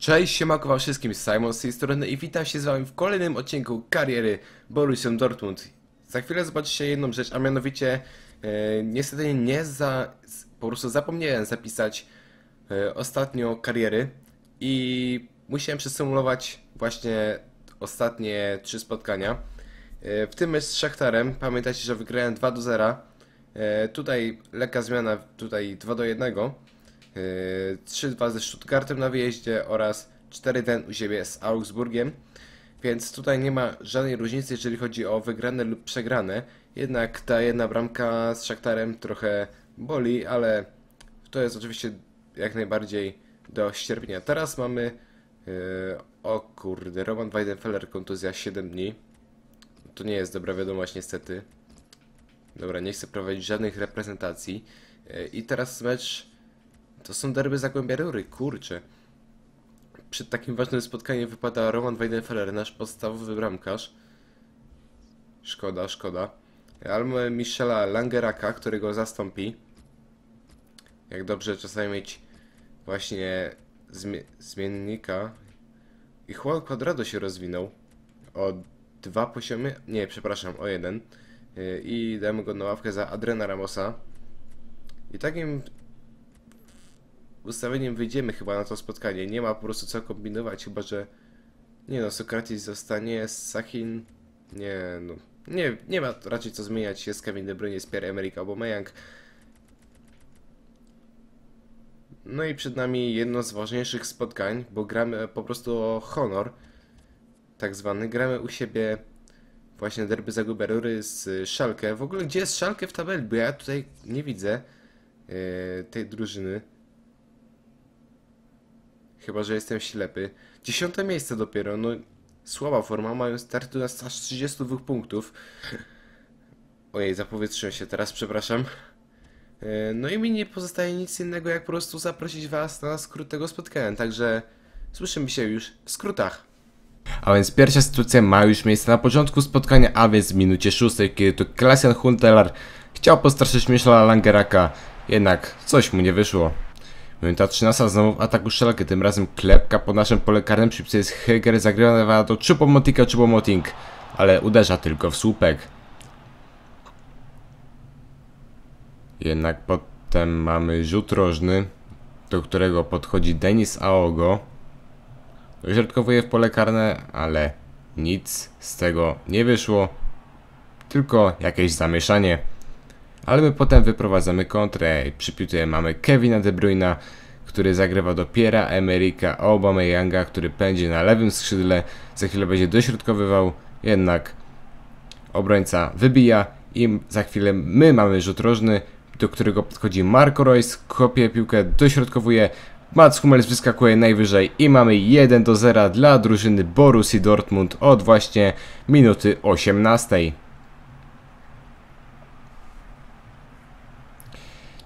Cześć, siemanko wam wszystkim, Simon z tej strony i witam się z wami w kolejnym odcinku kariery Borussią Dortmund. Za chwilę zobaczycie jedną rzecz, a mianowicie e, niestety nie za... po prostu zapomniałem zapisać e, ostatnio kariery i musiałem przesymulować właśnie ostatnie trzy spotkania. E, w tym z Szachtarem, pamiętajcie, że wygrałem 2 do 0. E, tutaj lekka zmiana, tutaj 2 do 1. Yy, 3-2 ze Stuttgartem na wyjeździe oraz 4-1 u siebie z Augsburgiem. Więc tutaj nie ma żadnej różnicy, jeżeli chodzi o wygrane lub przegrane. Jednak ta jedna bramka z Szaktarem trochę boli, ale to jest oczywiście jak najbardziej do ścierpienia. Teraz mamy. Yy, o kurde, Roman Weidenfeller, kontuzja 7 dni. To nie jest dobra wiadomość, niestety. Dobra, nie chcę prowadzić żadnych reprezentacji. Yy, I teraz mecz to są derby Zagłębia Rury, kurczę. Przed takim ważnym spotkaniem wypada Roman Weidenfeller, nasz podstawowy bramkarz. Szkoda, szkoda. Mamy Michela Langeraka, który go zastąpi. Jak dobrze czasami mieć właśnie zmie zmiennika. I Juan Quadrado się rozwinął o dwa poziomy, nie, przepraszam, o jeden. Yy, I damy go na ławkę za Adrena Ramosa. I takim ustawieniem wyjdziemy chyba na to spotkanie. Nie ma po prostu co kombinować, chyba że. Nie no, Sokratis zostanie, Sahin. Nie no. Nie, nie ma raczej co zmieniać. Jest Kevin De Bruyne, jest Pierre-Emerick Aubameyang. No i przed nami jedno z ważniejszych spotkań, bo gramy po prostu o honor. Tak zwany. Gramy u siebie właśnie derby Zagłębia Rury z Szalkę. W ogóle gdzie jest Szalkę w tabeli? Bo ja tutaj nie widzę yy, tej drużyny. Chyba, że jestem ślepy. Dziesiąte miejsce dopiero, no słaba forma, mają start na aż 32 punktów. Ojej, zapowietrzyłem się teraz, przepraszam. E, No i mi nie pozostaje nic innego, jak po prostu zaprosić was na skrót tego spotkania, także słyszymy się już w skrótach. A więc pierwsza sytuacja ma już miejsce na początku spotkania, a więc w minucie szóstej, kiedy to Klaasian Huntelaar chciał postraszyć Michela Langeraka, jednak coś mu nie wyszło. Minuta 13 znowu w ataku Szalkę, tym razem klepka po naszym pole karnym, przypisuje jest Heger, zagrywa do Chupomotinga, Chupomoting, ale uderza tylko w słupek. Jednak potem mamy rzut rożny, do którego podchodzi Denis Aogo. Dośrodkowuje w pole karne, ale nic z tego nie wyszło, tylko jakieś zamieszanie. Ale my potem wyprowadzamy kontrę przy piłce mamy Kevina De Bruyna, który zagrywa do Piera Emerika Aubameyanga, który pędzi na lewym skrzydle, za chwilę będzie dośrodkowywał, jednak obrońca wybija i za chwilę my mamy rzut rożny, do którego podchodzi Marco Reus, kopie piłkę, dośrodkowuje, Mats Hummels wyskakuje najwyżej i mamy 1 do 0 dla drużyny Borussii Dortmund od właśnie minuty 18.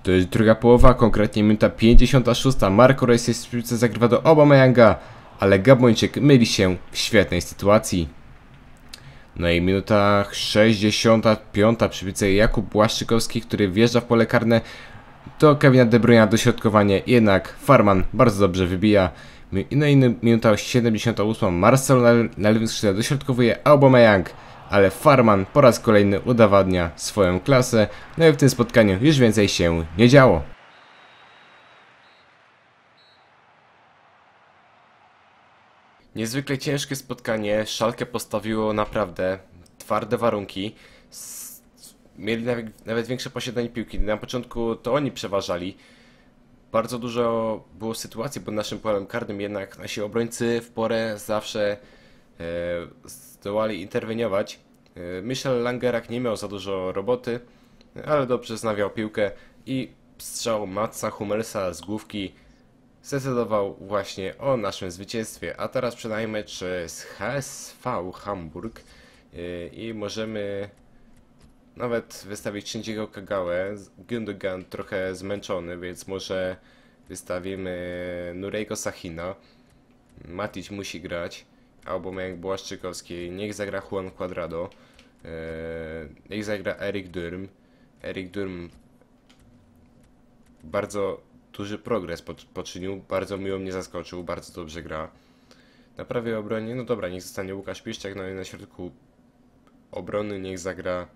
To jest druga połowa, konkretnie minuta 56. Marco Reus jest w piłce, zagrywa do Aubameyanga, ale Gabończyk myli się w świetnej sytuacji. No i minuta 65. przy Jakub Błaszczykowski, który wjeżdża w pole karne do Kevina De Bruyne dośrodkowanie, jednak Farman bardzo dobrze wybija. No i minuta 78. Marcel na, na lewym skrzydle dośrodkowuje Aubameyang, ale Farman po raz kolejny udowadnia swoją klasę. No i w tym spotkaniu już więcej się nie działo. Niezwykle ciężkie spotkanie. Szalkę postawiło naprawdę twarde warunki. Mieli nawet, nawet większe posiadanie piłki. Na początku to oni przeważali. Bardzo dużo było sytuacji pod naszym polem karnym, jednak nasi obrońcy w porę zawsze e, zdołali interweniować. E, Michel Langerak nie miał za dużo roboty, ale dobrze znawiał piłkę i strzał Matsa Hummelsa z główki zdecydował właśnie o naszym zwycięstwie. A teraz przynajmniej mecz z HSV Hamburg yy, i możemy nawet wystawić Shinjigo Kagałę. Gundogan trochę zmęczony, więc może wystawimy Nurejko Sahina. Matic musi grać, albo jak Błaszczykowski. Niech zagra Juan Quadrado. Yy, niech zagra Erik Durm. Erik Durm bardzo duży progres po- poczynił. Bardzo miło mnie zaskoczył, bardzo dobrze gra. Na prawej obronie, no dobra, niech zostanie Łukasz Piszczak, no i na środku obrony niech zagra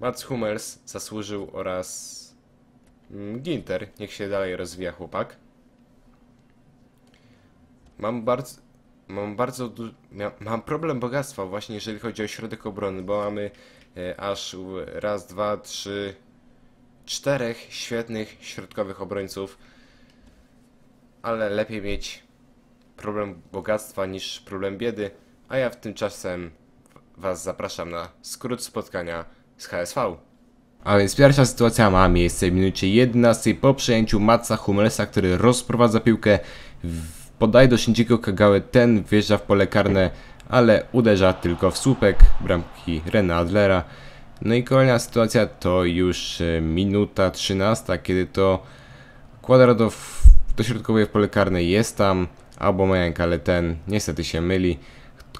Mats Hummels, zasłużył oraz mm, Ginter, niech się dalej rozwija chłopak. Mam bardzo, mam bardzo du- mam problem bogactwa właśnie jeżeli chodzi o środek obrony, bo mamy e, aż raz, dwa, trzy, czterech świetnych środkowych obrońców, ale lepiej mieć problem bogactwa niż problem biedy, a ja w tym czasem Was zapraszam na skrót spotkania z HSV. A więc pierwsza sytuacja ma miejsce w minucie 11 po przejęciu Matsa Hummelsa, który rozprowadza piłkę, w- podaje do Shinjigo Kagały, ten wjeżdża w pole karne, ale uderza tylko w słupek bramki Rena Adlera. No i kolejna sytuacja to już e, minuta 13, kiedy to Quadrado dośrodkowuje w pole karne, jest tam Aubameyang, ale ten niestety się myli.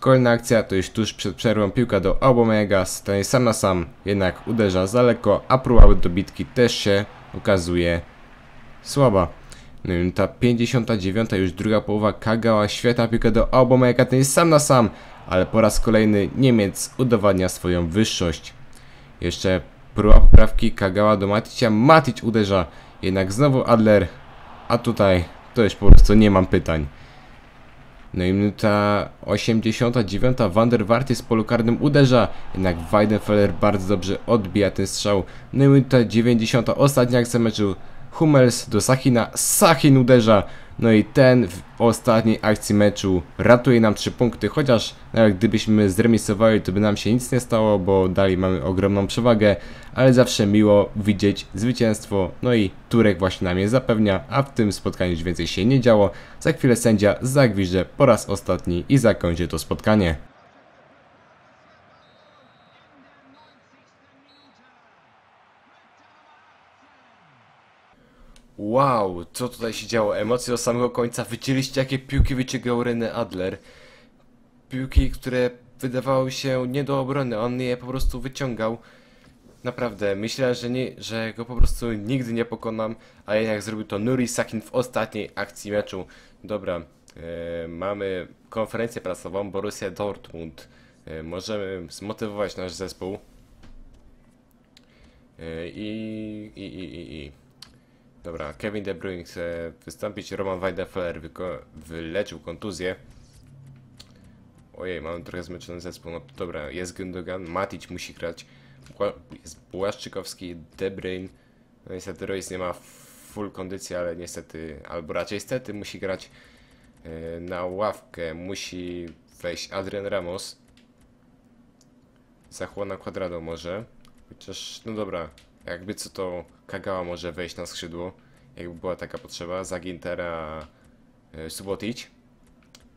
Kolejna akcja to już tuż przed przerwą piłka do Aubameyanga, stanie sam na sam, jednak uderza za lekko, a próba dobitki też się okazuje słaba. Ta 59, już druga połowa, Kagawa, świetna piłka do Aubameyanga, ten jest sam na sam, ale po raz kolejny Niemiec udowadnia swoją wyższość. Jeszcze próba poprawki Kagawa do Maticia, Matic uderza, jednak znowu Adler, a tutaj to już po prostu nie mam pytań. No i minuta 89, Van der Wart jest w polu karnym uderza, jednak Weidenfeller bardzo dobrze odbija ten strzał. No i minuta 90, ostatnia akcja meczu, Hummels do Sachina, Sachin uderza. No i ten w ostatniej akcji meczu ratuje nam 3 punkty, chociaż nawet gdybyśmy zremisowali, to by nam się nic nie stało, bo dalej mamy ogromną przewagę, ale zawsze miło widzieć zwycięstwo. No i Turek właśnie nam je zapewnia, a w tym spotkaniu już więcej się nie działo. Za chwilę sędzia zagwiżdże po raz ostatni i zakończy to spotkanie. Wow, co tutaj się działo? Emocje do samego końca. Widzieliście jakie piłki wyciągał René Adler? Piłki, które wydawały się nie do obrony. On je po prostu wyciągał. Naprawdę, myślałem, że, nie, że go po prostu nigdy nie pokonam, a jednak zrobił to Nuri Sakin w ostatniej akcji meczu. Dobra, e, mamy konferencję prasową Borussia Dortmund. E, możemy zmotywować nasz zespół. E, i, i, i, i, i. Dobra, Kevin De Bruyne chce wystąpić, Roman Weidenfeller wyko- wyleczył kontuzję. Ojej, mamy trochę zmęczony zespół. No dobra, jest Gündogan, Matic musi grać, jest Błaszczykowski, De Bruyne. No niestety Royce nie ma full kondycji, ale niestety, albo raczej stety musi grać e, na ławkę. Musi wejść Adrian Ramos. Za Juana Quadrado może. Chociaż, no dobra, jakby co to Kagawa może wejść na skrzydło, jakby była taka potrzeba. Za Gintera e, Subotic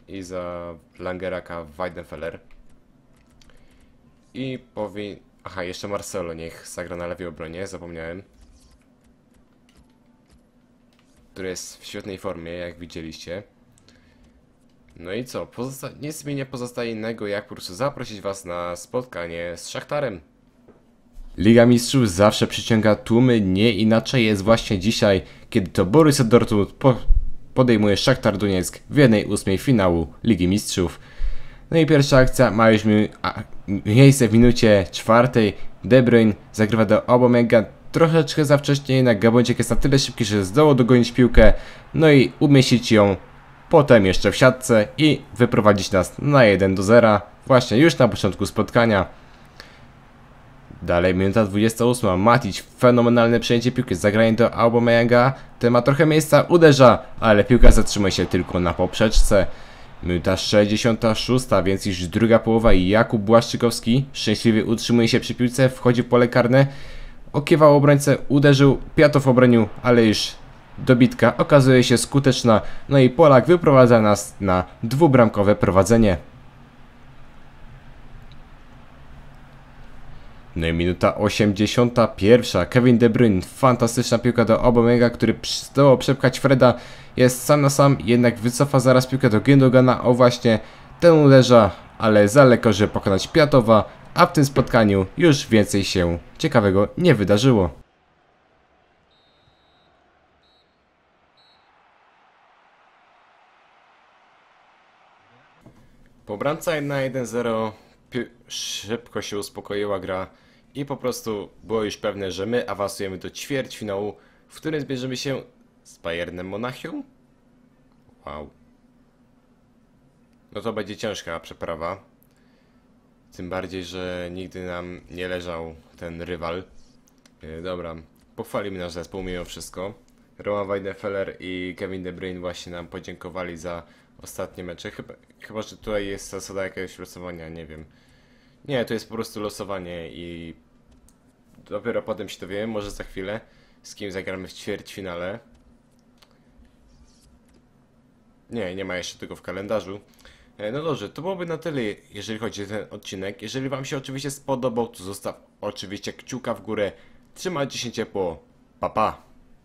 i za Langeraka Weidenfeller. I powi... Aha, jeszcze Marcelo niech zagra na lewej obronie, zapomniałem. Który jest w świetnej formie, jak widzieliście. No i co? Pozosta... Nic mi nie pozostaje innego, jak po prostu zaprosić was na spotkanie z Szachtarem. Liga Mistrzów zawsze przyciąga tłumy, nie inaczej jest właśnie dzisiaj, kiedy to Borussia Dortmund po podejmuje Szachtar Donieck w 1-8 finału Ligi Mistrzów. No i pierwsza akcja ma już mi miejsce w minucie czwartej. De Bruyne zagrywa do Aubameyanga troszeczkę za wcześnie, jednak Gabończyk jest na tyle szybki, że zdołał dogonić piłkę, no i umieścić ją potem jeszcze w siatce i wyprowadzić nas na 1 do 0 właśnie już na początku spotkania. Dalej minuta 28, Matic, fenomenalne przejęcie piłki, zagranie do Aubameyanga, ten ma trochę miejsca, uderza, ale piłka zatrzymuje się tylko na poprzeczce. Minuta 66, więc już druga połowa. I Jakub Błaszczykowski szczęśliwie utrzymuje się przy piłce, wchodzi w pole karne, okiewał obrońcę, uderzył, Piatow obronił, ale już dobitka okazuje się skuteczna, no i Polak wyprowadza nas na dwubramkowe prowadzenie. No i minuta 81. Kevin De Bruyne, fantastyczna piłka do Aubameyanga, który zdołał przepchać Freda. Jest sam na sam, jednak wycofa zaraz piłkę do Gündogana. O właśnie, ten uderza, ale za lekko, żeby pokonać Piatowa. A w tym spotkaniu już więcej się ciekawego nie wydarzyło. Po bramce na 1-0 szybko się uspokoiła gra i po prostu było już pewne, że my awansujemy do ćwierćfinału, w którym zbierzemy się z Bayernem Monachium? Wow. No to będzie ciężka przeprawa. Tym bardziej, że nigdy nam nie leżał ten rywal. Yy, dobra, pochwalimy nasz zespół mimo wszystko. Roman Weidenfeller i Kevin De Bruyne właśnie nam podziękowali za ostatnie mecze. Chyba, chyba, że tutaj jest zasada jakiegoś losowania, nie wiem. Nie, to jest po prostu losowanie i dopiero potem się dowiemy, może za chwilę, z kim zagramy w ćwierćfinale. Nie, nie ma jeszcze tego w kalendarzu. E, No dobrze, to byłoby na tyle, jeżeli chodzi o ten odcinek. Jeżeli Wam się oczywiście spodobał, to zostaw oczywiście kciuka w górę. Trzymajcie się ciepło. Pa, pa.